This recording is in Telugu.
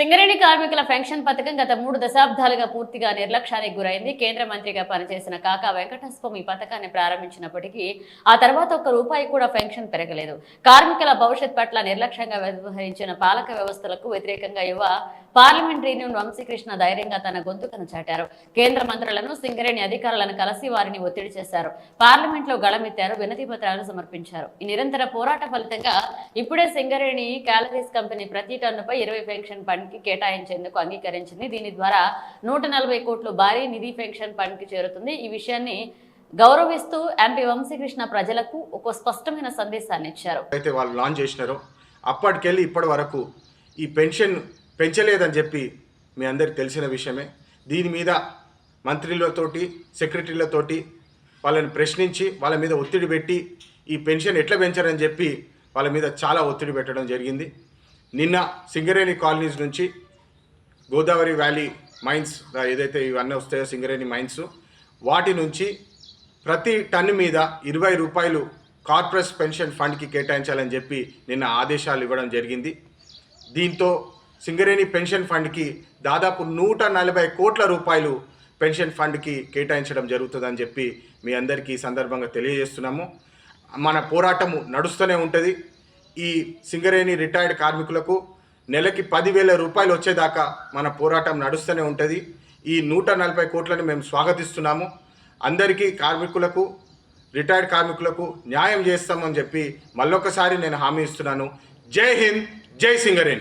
సింగరేణి కార్మికుల పెన్షన్ పథకం గత మూడు దశాబ్దాలుగా పూర్తిగా నిర్లక్ష్యానికి గురైంది. కేంద్ర మంత్రిగా పనిచేసిన కాకా వెంకటస్వామి ఈ పథకాన్ని ప్రారంభించినప్పటికీ ఆ తర్వాత ఒక్క రూపాయి కూడా పెన్షన్ పెరగలేదు. కార్మికుల భవిష్యత్ పట్ల నిర్లక్ష్యంగా వ్యవహరించిన పాలక వ్యవస్థలకు వ్యతిరేకంగా యువ పార్లమెంటరీని వంశీకృష్ణ ధైర్యంగా తన గొంతుకను చాటారు. కేంద్ర మంత్రులను సింగరేణి అధికారులను కలిసి వారిని ఒత్తిడి చేశారు. పార్లమెంట్లో గళమెత్తారు వినతి పత్రాలు సమర్పించారు. ఈ నిరంతర పోరాట ఫలితంగా ఇప్పుడే సింగరేణి క్యాలరీస్ కంపెనీ ప్రతి టన్నుపై ఇరవై పెన్షన్ పండి కి కేటాయించేందుకు అంగీకరించింది. దీని ద్వారా నూట నలభై కోట్లు భారీ నిధి పెన్షన్ ఫండ్కి చేరుతుంది. ఈ విషయాన్ని గౌరవిస్తూ ఎంపీ వంశీకృష్ణ ప్రజలకు ఒక స్పష్టమైన సందేశాన్ని ఇచ్చారు. అయితే వాళ్ళు లాంచ్ చేసినారో అప్పటికెళ్ళి ఇప్పటి వరకు ఈ పెన్షన్ పెంచలేదని చెప్పి మీ అందరికి తెలిసిన విషయమే. దీని మీద మంత్రులతోటి సెక్రటరీలతోటి వాళ్ళని ప్రశ్నించి వాళ్ళ మీద ఒత్తిడి పెట్టి ఈ పెన్షన్ ఎట్లా పెంచారని చెప్పి వాళ్ళ మీద చాలా ఒత్తిడి పెట్టడం జరిగింది. నిన్న సింగరేణి కాలనీస్ నుంచి గోదావరి వ్యాలీ మైన్స్ ఏదైతే ఇవన్నీ వస్తాయో సింగరేణి మైన్స్ వాటి నుంచి ప్రతి టన్ మీద ఇరవై రూపాయలు కార్పొరేట్ పెన్షన్ ఫండ్కి కేటాయించాలని చెప్పి నిన్న ఆదేశాలు ఇవ్వడం జరిగింది. దీంతో సింగరేణి పెన్షన్ ఫండ్కి దాదాపు నూట నలభై కోట్ల రూపాయలు పెన్షన్ ఫండ్కి కేటాయించడం జరుగుతుందని చెప్పి మీ అందరికీ ఈ సందర్భంగా తెలియజేస్తున్నాము. మన పోరాటము నడుస్తూనే ఉంటుంది. ఈ సింగరేణి రిటైర్డ్ కార్మికులకు నెలకి పదివేల రూపాయలు వచ్చేదాకా మన పోరాటం నడుస్తూనే ఉంటుంది. ఈ నూట నలభై కోట్లను మేము స్వాగతిస్తున్నాము. అందరికీ కార్మికులకు రిటైర్డ్ కార్మికులకు న్యాయం చేస్తామని చెప్పి మళ్ళొకసారి నేను హామీ ఇస్తున్నాను. జై హింద్ జై సింగరేణి.